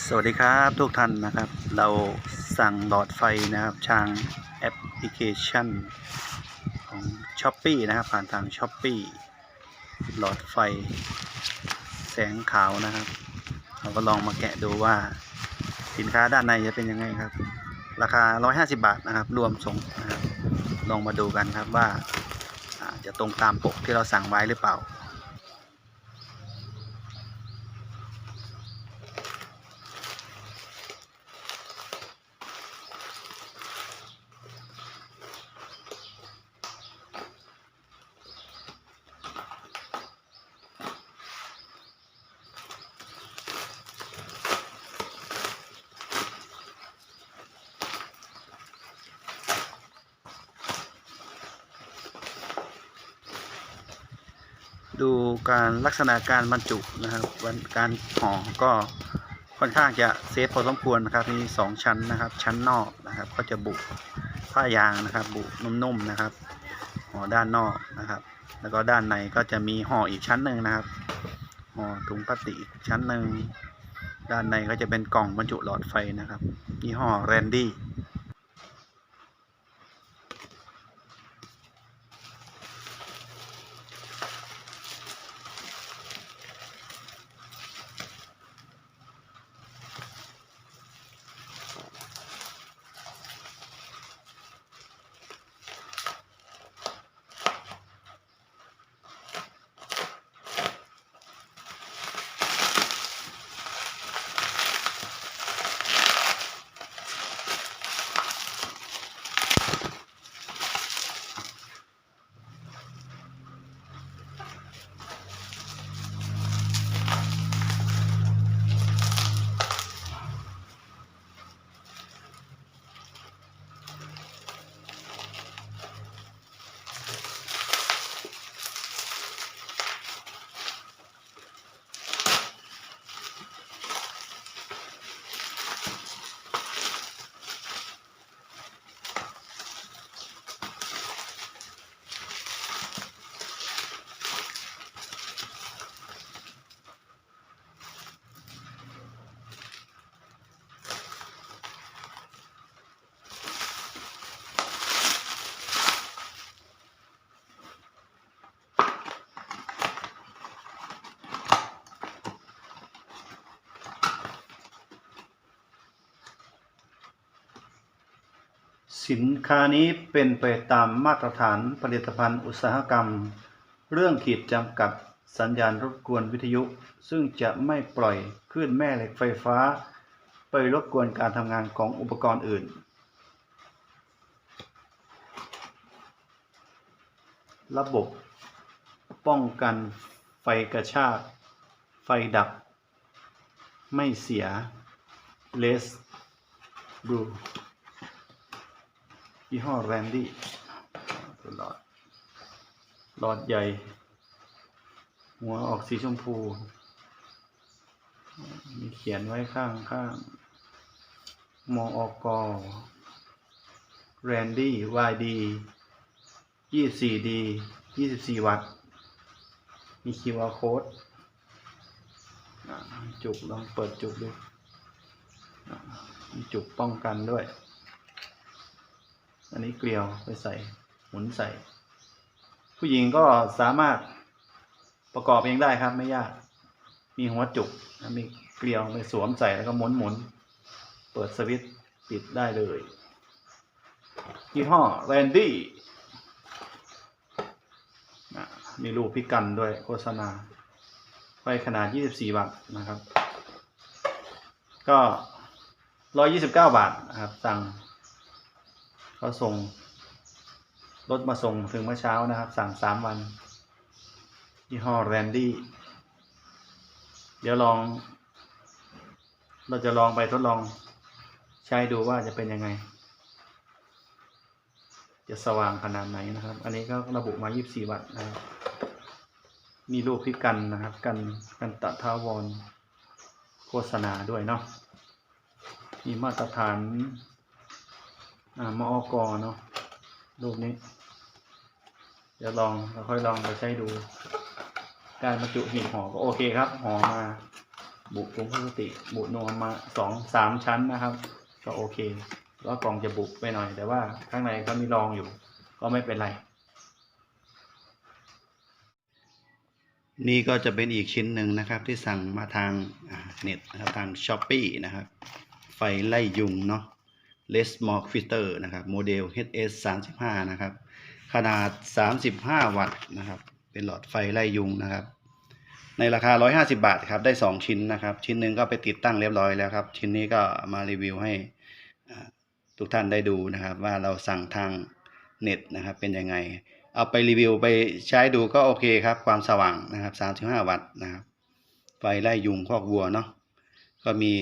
สวัสดีครับทุกท่านนะครับ เราสั่งหลอดไฟนะครับทางแอปพลิเคชันของ s h อ p e e นะครับ ผ่านทาง s h อ p e e หลอดไฟ แสงขาวนะครับ เราก็ลองมาแกะดูว่าสินค้าด้านในจะเป็นยังไงครับ ราคา 150 บาทนะครับ รวมส่งนะครับลองมาดูกันครับว่าอ่าจะตรงตามปกที่เราสั่งไว้หรือเปล่า ดูการลักษณะการบรรจุนะครับวันการห่อก็ค่อนข้างจะเซฟพอสมควรนะครับมีสองชั้นนะครับ ชั้นนอกนะครับ ก็จะบุผ้ายางนะครับ บุนุ่มๆนะครับห่อด้านนอกนะครับ แล้วก็ด้านในก็จะมีห่ออีกชั้นหนึ่งนะครับห่อถุงพลาสติกอีกชั้นหนึ่งด้านในก็จะเป็นกล่องบรรจุหลอดไฟนะครับยี่ห้อแรนดี้ สินค้านี้เป็นไปตามมาตรฐานผลิตภัณฑ์อุตสาหกรรม เรื่องขีดจำกัดสัญญาณรบกวนวิทยุ ซึ่งจะไม่ปล่อยคลื่นแม่เหล็กไฟฟ้า ไปรบกวนการทำงานของอุปกรณ์อื่น ระบบ ป้องกันไฟกระชาก ไฟดับ ไม่เสียเลสบลู ยี่ห้อแรนดี้หลอด หลอดใหญ่ หัวออกสีชมพู มีเขียนไว้ข้างข้างมออกแรนดี้วายดียี่สี่ดียี่สิบสี่วัตต์ มี QR code อ่าจุกลองเปิดจุกดู มีจุกป้องกันด้วย อันนี้เกลียวไปใส่หมุนใส่ ผู้หญิงก็สามารถประกอบเองได้ครับไม่ยาก มีหัวจุกมีเกลียวไปสวมใส่แล้วก็หมุนหมุนเปิดสวิตช์ปิดได้เลยยี่ห้อแรนดี้มีรูปพิกันด้วยโฆษณาไฟขนาด 24 วัตต์นะครับ ก็ 129 บาทนะครับสั่ง เขาส่งรถมาส่งถึงเมื่อเช้านะครับ สั่งสามวันยี่ห้อแรนดี้เดี๋ยวลอง เราจะลองไปทดลองใช้ดูว่าจะเป็นยังไง จะสว่างขนาดไหนนะครับ อันนี้ก็ระบุมา 24 วัตต์นะครับ มีรูปพิกันนะครับ กันกันตะทาวรโฆษณาด้วยเนาะมีมาตรฐาน อ่ามอกอเนาะรูปนี้ เดี๋ยวลองเราค่อยลองไปใช้ดู การบรรจุหีบห่อก็โอเคครับห่อมา บุถุงพลาสติกบุนวมมาสองสามชั้นนะครับ ก็โอเค แล้วกล่องจะบุไปหน่อย แต่ว่าข้างในก็มีรองอยู่ ก็ไม่เป็นไร นี่ก็จะเป็นอีกชิ้นหนึ่งนะครับ ที่สั่งมาทางเน็ตนะครับทาง s h อ p e e นะครับ ไฟไล่ยุงเนาะ l e s m o k Filter นะครับโมเดล HS 35นะครับ ขนาด 35 วัตต์นะครับ เป็นหลอดไฟไล่ยุงนะครับ ในราคา 150 บาทครับ ได้ 2 ชิ้นนะครับ ชิ้นหนึ่งก็ไปติดตั้งเรียบร้อยแล้วครับ ชิ้นนี้ก็มารีวิวให้ทุกท่านได้ดูนะครับ ว่าเราสั่งทางเน็ตนะครับ เป็นยังไง เอาไปรีวิวไปใช้ดูก็โอเคครับ ความสว่างนะครับ 35 วัตต์นะครับ ไฟไล่ยุงคอกวัวเนาะ ก็มี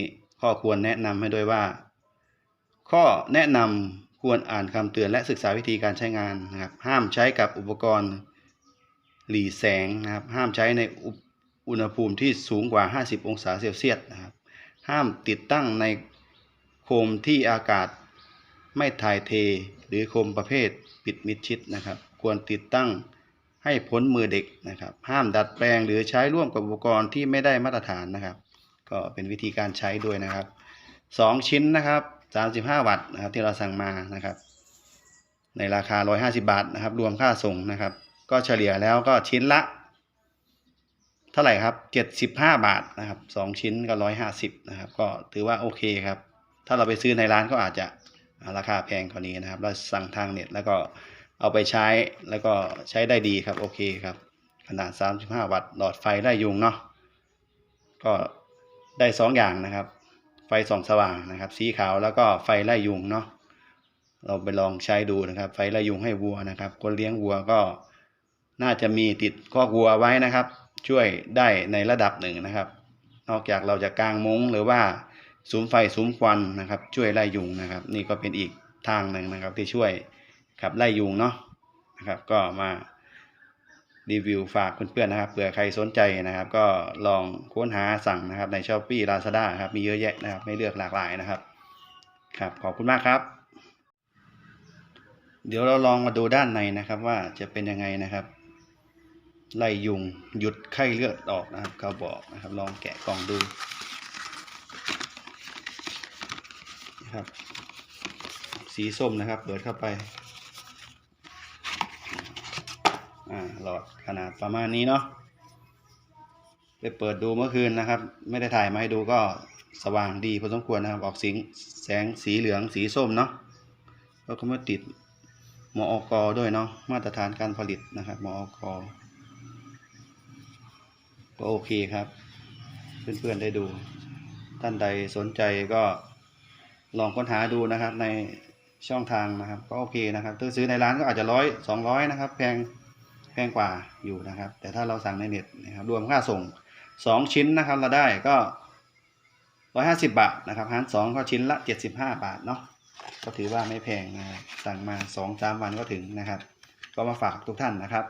ข้อควรแนะนำให้ด้วยว่า ข้อแนะนำควรอ่านคำเตือนและศึกษาวิธีการใช้งานนะครับ ห้ามใช้กับอุปกรณ์หลีแสงนะครับ ห้ามใช้ในอุณหภูมิที่สูงกว่า 50 องศาเซลเซียสนะครับ ห้ามติดตั้งในโคมที่อากาศไม่ถ่ายเท หรือโคมประเภทปิดมิดชิดนะครับ ควรติดตั้งให้พ้นมือเด็กนะครับ ห้ามดัดแปลงหรือใช้ร่วมกับอุปกรณ์ที่ไม่ได้มาตรฐานนะครับ ก็เป็นวิธีการใช้ด้วยนะครับสองชิ้นนะครับ 35 วัตต์นะครับที่เราสั่งมานะครับ ในราคา 150 บาทนะครับ รวมค่าส่งนะครับ ก็เฉลี่ยแล้วก็ชิ้นละ เท่าไหร่ครับ 75 บาทนะครับสองชิ้นก็ 150 นะครับ ก็ถือว่าโอเคครับ ถ้าเราไปซื้อในร้านก็อาจจะราคาแพงกว่านี้นะครับ เราสั่งทางเน็ตแล้วก็เอาไปใช้แล้วก็ใช้ได้ดีครับโอเคครับ ขนาด 35 วัตต์หลอดไฟไล่ยุงเนาะก็ได้สองอย่างนะครับ ไฟส่องสว่างนะครับ สีขาวแล้วก็ไฟไล่ยุงเนาะเราไปลองใช้ดูนะครับ ไฟไล่ยุงให้วัวนะครับ คนเลี้ยงวัวก็น่าจะมีติดคอวัวไว้นะครับ ช่วยได้ในระดับหนึ่งนะครับ นอกจากเราจะกางมุ้งหรือว่าสุมไฟสุมควันนะครับ ช่วยไล่ยุงนะครับ นี่ก็เป็นอีกทางหนึ่งนะครับที่ช่วยขับไล่ยุงเนาะนะครับ ก็มา รีวิวฝากเพื่อนๆนะครับเผื่อใครสนใจนะครับ ก็ลองค้นหาสั่งนะครับใน s h อ p e e Lazada ครับมีเยอะแยะนะครับไม่เลือกหลากหลายนะครับครับขอบคุณมากครับ เดี๋ยวเราลองมาดูด้านในนะครับว่าจะเป็นยังไงนะครับ ไล่ยุงหยุดไข้เลือดออกนะครับเขาบอกนะครับ ลองแกะกล่องดูนะครับ สีส้มนะครับ เปิดเข้าไป อ่า หลอดขนาดประมาณนี้เนาะไปเปิดดูเมื่อคืนนะครับ ไม่ได้ถ่ายมาให้ดูก็สว่างดีพอสมควรนะครับ ออกสีแสงสีเหลืองสีส้มเนาะแล้วก็มาติดมออกด้วยเนาะมาตรฐานการผลิตนะครับมออกก็โอเคครับ เพื่อนๆได้ดู ท่านใดสนใจก็ลองค้นหาดูนะครับในช่องทางนะครับ ก็โอเคนะครับถ้าซื้อในร้านก็อาจจะร้อยสองร้อยนะครับ แพง แพงกว่าอยู่นะครับ แต่ถ้าเราสั่งในเน็ตนะครับรวมค่าส่งสองชิ้นนะครับเราได้ก็ร้อยห้าสิบบาทนะครับหารสองก็ชิ้นละเจ็ดสิบห้าบาทเนาะก็ถือว่าไม่แพงนะสั่งมาสองสามวันก็ถึงนะครับ ก็มาฝากทุกท่านนะครับ